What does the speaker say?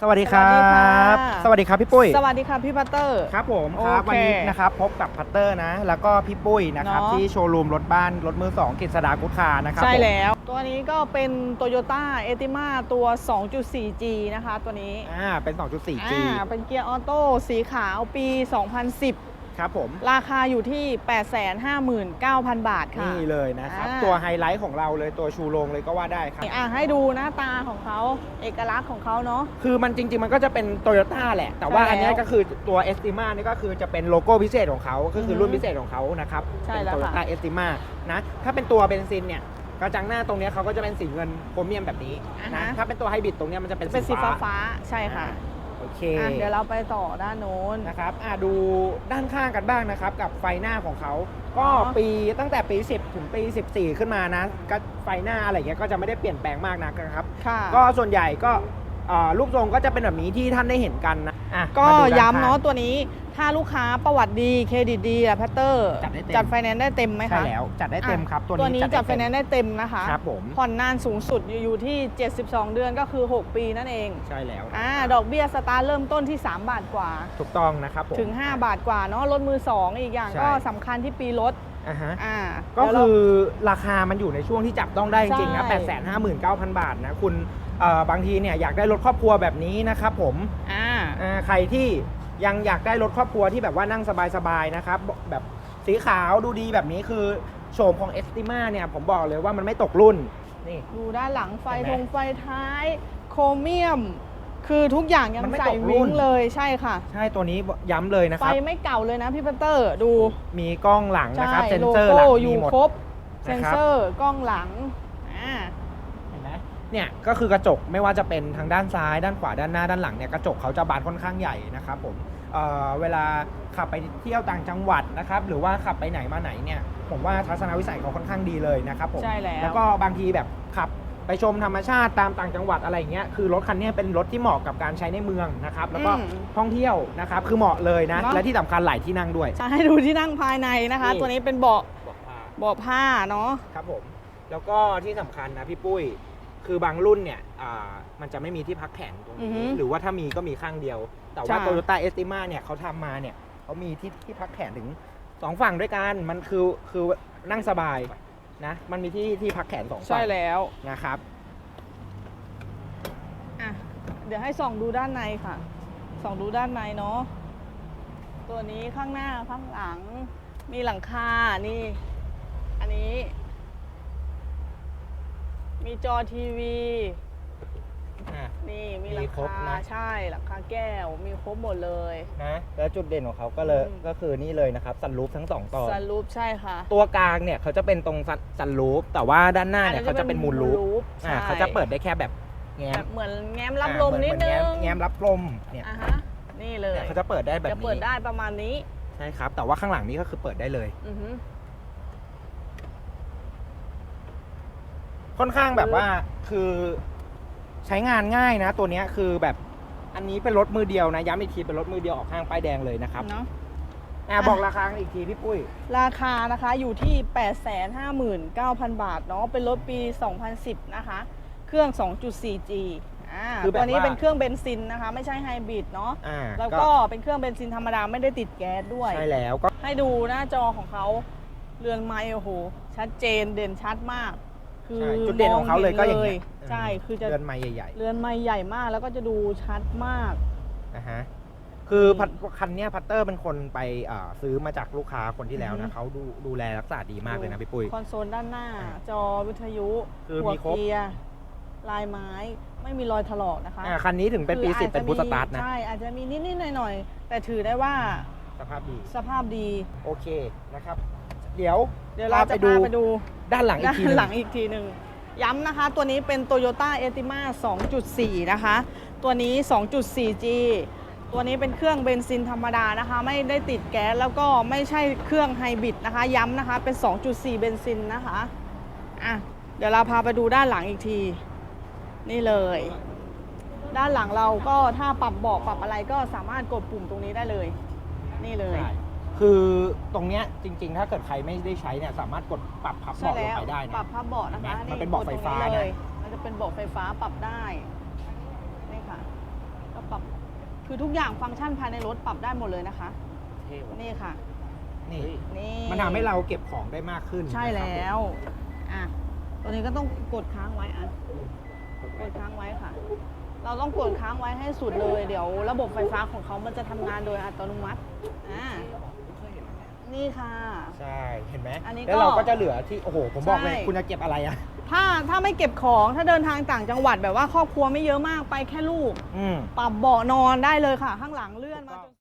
สวัสดีครัสวัสดีค่ะบสวัสดีครับพี่ปุ้ย สวัสดีค่ะพี่พัตเตอร์ ครับผมครับโอเควันนี้นะครับพบกับพัตเตอร์นะ แล้วก็พี่ปุ้ยนะครับเนาะที่โชว์รูมรถบ้านรถมือสองกิษดากุ๊ดคาร์นะครับใช่ผมแล้ว ตัวนี้ก็เป็น Toyota e t i m a ตัว 2.4G นะคะตัวนี้ อ่า เป็น 2.4G อ่า เป็นเกียร์ออโต้สีขาวปี 2010 ครับผม ราคาอยู่ที่ 859,000 บาทค่ะ นี่เลยนะครับ อ่า ตัวไฮไลท์ของเราเลยตัวชูโรงเลยก็ว่าได้ครับ อะให้ดูหน้าตาของเขาเอกลักษณ์ของเขาเนาะ คือมันจริง ๆ มันก็จะเป็นโตโยต้าแหละ แต่ว่าใช่แล้วอันเนี้ยก็คือตัว e s t i m a นี่ก็คือจะเป็นโลโก้พิเศษของเขา ก็คืออฮึรุ่นพิเศษของเขานะครับ ใช่เป็นแล้วโตโยค่ะ ต้า e s t i m a นะ ถ้าเป็นตัวเบนซินเนี่ย กระจังหน้าตรงเนี้ยเขาก็จะเป็นสีเงินโครเมียมแบบนี้นะ ถ้าเป็นตัวไฮบริดตรงเนี้ยมันจะเป็นเป็นสีฟ้าฟ้าฟ้าๆใช่ค่ะ โอเคอะเดี๋ยวเราไปต่อด้านโน้น นะครับอะดูด้านข้างกันบ้างนะครับ กับไฟหน้าของเขา ก็อ๋อ ปีตั้งแต่ปี 10 ถึงปี 14 ขึ้นมานะก็ไฟหน้าอะไรเงี้ยก็จะไม่ได้เปลี่ยนแปลงมากนักนะครับ ค่ะ ก็ส่วนใหญ่ก็ อ่ารูปทรงก็จะเป็นแบบนี้ที่ท่านได้เห็นกันนะอะก็มาดูด้ย้ำข้งเนาะตัวนี้ถ้าลูกค้าประวัติดีเครดิตดีอะแพตเตอร์จัดได้เต็มจัดไฟแนนซ์ได้เต็มไหมคะ ใช่แล้วจัดได้เต็มครับ ตัวตัวนี้นี้จัดไฟแนนซ์ได้ได้เต็มนะคะ ครับผมผ่อนนานสูงสุดอยู่ที่ 72 เดือนก็คือ 6 ปีนั่นเองใช่แล้วอ่าดอกเบี้ยสตาร์ทเริ่มต้นที่ 3 บาทกว่า ถูกต้องนะครับผม ถึง 5 บาทกว่าเนาะรถมือ 2 อีกอย่างใช่ ก็สำคัญที่ปีรถ อะฮะ อ่าก็เดี๋ยวเรา คือราคามันอยู่ในช่วงที่จับต้องได้จริงๆนะใช่ 859,000 บาทนะคุณเอ่อบางทีเนี่ยอยากได้รถครอบครัวแบบนี้นะครับผมอ่า อ่าใครที่ยังอยากได้รถครอบครัวที่แบบว่านั่งสบายๆนะครับแบบสีขาวดูดีแบบนี้คือโฉมของเอสติมาเนี่ยผมบอกเลยว่ามันไม่ตกรุ่นนี่ ดูด้านหลังไฟเห็นไหธมงไฟท้าย โครเมียม คือทุกอย่างยังมันไม่ใส่ตกรุ่วิงน เลยใช่ค่ะ ใช่ตัวนี้ย้ำเลยนะไฟครับ ไม่เก่าเลยนะพี่พัตเตอร์ดูมีกล้องหลังนะครับใช่เซ็นโลเซอร์โก้หลังอมียู่หมด ครบนะครับเซ็นเซอร์กล้องหลังอ่าเห็นไหมเนี่ยก็คือกระจกไม่ว่าจะเป็นทางด้านซ้ายด้านขวาด้านหน้าด้านหลังเนี่ยกระจกเขาจะบานค่อนข้างใหญ่นะครับผมเอ่อเวลาขับไปเที่ยวต่างจังหวัดนะครับหรือว่าขับไปไหนมาไหนเนี่ยผมว่าทัศนวิสัยเขาค่อนข้างดีเลยนะครับผมใช่แล้ว แล้วก็บางทีแบบขับ ไปชมธรรมชาติตามต่างจังหวัดอะไรอย่างเงี้ยคือรถคันเนี้ยเป็นรถที่เหมาะกับการใช้ในเมืองนะครับแล้วก็อืมท่องเที่ยวนะครับคือเหมาะเลยนะ เนอะ และที่สำคัญหลายที่นั่งด้วย ใช่ดูที่นั่งภายในนะคะ นี่ ตัวนี้เป็นเบาะบอกพา เบาะผ้าเนาะ ครับผมแล้วก็ที่สำคัญนะพี่ปุ้ย คือบางรุ่นเนี่ยอ่ามันจะไม่มีที่พักแขนตรงอือฮึนี้หรือว่าถ้ามีก็มีข้างเดียว แต่ว่าใช่ โตโยต้าเอสติมาเนี่ยเขาทำมาเนี่ยเขามีที่ที่พักแขนถึงสองฝั่งด้วยกัน มันคือคือนั่งสบาย นะ มันมีที่ที่พักแขนสองฝั่ใช่งแล้วนะครับ อะเดี๋ยวให้ส่องดูด้านในค่ะส่องดูด้านในเนาะตัวนี้ข้างหน้าข้างหลัง มีหลังคา นี่ อันนี้ มีจอทีวีอะ นี่มีมีหลังครบคานะ ใช่หลังคาแก้วมีครบหมดเลย นะแล้วจุดเด่นของเขาก็เลยอืม ก็คือนี่เลยนะครับซันรูฟทั้งสองตอนซันรูปใช่ค่ะตัวกลางเนี่ยเขาจะเป็นตรงซันรูฟแต่ว่าด้านหน้าเนี่ยเขาจะเป็นมูลรูฟใช่อ่าเขาจะเปิดได้แค่แบบแง้แบมบเหมือนแง้มรับอ่าลมเหนิดอนึแง้งมแง้มรับลมเนี่ยอะฮะนี่เลยเนี่ยเขาจะเปิดได้แบบจะนี้เปิดได้ประมาณนี้ใช่ครับ แต่ว่าข้างหลังนี้ก็คือเปิดได้เลย อือฮึ ค่อนข้างแบบว่าคือ ใช้งานง่ายนะ ตัวเนี้ยคือแบบอันนี้เป็นรถมือเดียวนะ ย้ำอีกทีเป็นรถมือเดียวออกห้างป้ายแดงเลยนะครับเนาะอะบอกราคาอีกทีพี่ปุ้ย ราคานะคะอยู่ที่ 859,000 บาทเนาะเป็นรถปี 2010 นะคะ เครื่อง 2.4G อ่าคือแบบตัวนี้ว่าเป็นเครื่องเบนซินนะคะ ไม่ใช่ไฮบริดเนาะอ่าแล้วก็เป็นเครื่องเบนซินธรรมดาไม่ได้ติดแก๊สด้วย ใช่แล้วก็ให้ดูหน้าจอของเขาเรือนไม้โอ้โห ชัดเจนเด่นชัดมาก คือใช่จุดเด่นของเขาเลยก็อย่างมเงี้ยใช่คือจะเดินไม้ใหญ่เรือนไม้ใหญ่มากแล้วก็จะดูชัดมาก ๆนะฮะคือพัดคันเนี้ยพัตเตอร์เป็นคนไปอ่าซื้อมาจากลูกค้าคนที่แล้วอือนะฮึ เขาดูดูแลรักษาดีมากเลยนะพี่ปุ้ย คอนโซลด้านหน้า อ่าจอวิทยุคือหัวมีครบ เกียร์ลายไม้ไม่มีรอยถลอกนะคะอ่าคันนี้ถึงเป็นปีคือสิบอาจเป็นจะบูสมีตาร์ทนะ ใช่อาจจะมีนิดๆหน่อยๆแต่ถือได้ว่าสภาพดี สภาพดี โอเคนะครับ เดี๋ยว เดี๋ยวเราจะพาไปดู พาไปดู ด้านหลังอีกด้านทีหนึงหลังอีกทีหนึ่งย้ำนะคะ ตัวนี้เป็น Toyota e t i m a 2.4 นะคะ ตัวนี้ 2.4G ตัวนี้เป็นเครื่องเบนซินธรรมดานะคะ ไม่ได้ติดแก๊สแล้วก็ไม่ใช่เครื่องไฮบริดนะคะ ย้ำนะคะ เป็น 2.4 เบนซินนะคะอะเดี๋ยวเราพาไปดูด้านหลังอีกที นี่เลย ด้านหลังเราก็ถ้าปรับเบาะปรับอะไรก็สามารถกดปุ่มตรงนี้ได้เลย นี่เลย ใช่ คือตรงเนี้ยจริง ๆ ถ้าเกิดใครไม่ได้ใช้เนี่ยสามารถกดปรับพับใช่เบาะลงแล้วไปได้ปนะ รับพับเบาะนะคะเห็นไหมมันเป็นเบาะไฟฟ้านะ กดตรงเลยมันจะเป็นเบาะไฟฟ้าปรับได้นี่ค่ะก็คือทุกอย่างฟังก์ชันภายในรถปรับได้หมดเลยนะคะ เท่ว่ะนี่ค่ะ นี่เฮ้ยนี่มันทำให้เราเก็บของได้มากขึ้นใช่นะครับแล้วอะตัวนี้ก็ต้องกดค้างไว้อะกดค้างไว้ค่ะ เราต้องกดค้างไว้ให้สุดเลย เดี๋ยว ระบบไฟฟ้าของเขามันจะทำงานโดยอัตโนมัติอ่า นี่ค่ะ ใช่ เห็นไหมอันนี้ก็แล้วเราก็จะเหลือที่ โอ้โห ผมบอกเลยใช่ คุณจะเก็บอะไรอะ ถ้าถ้าไม่เก็บของถ้าเดินทางต่างจังหวัดแบบว่าครอบครัวไม่เยอะมากไปแค่ลูก อืม ปรับเบาะนอนได้เลยค่ะ ข้างหลังเลื่อนมาจน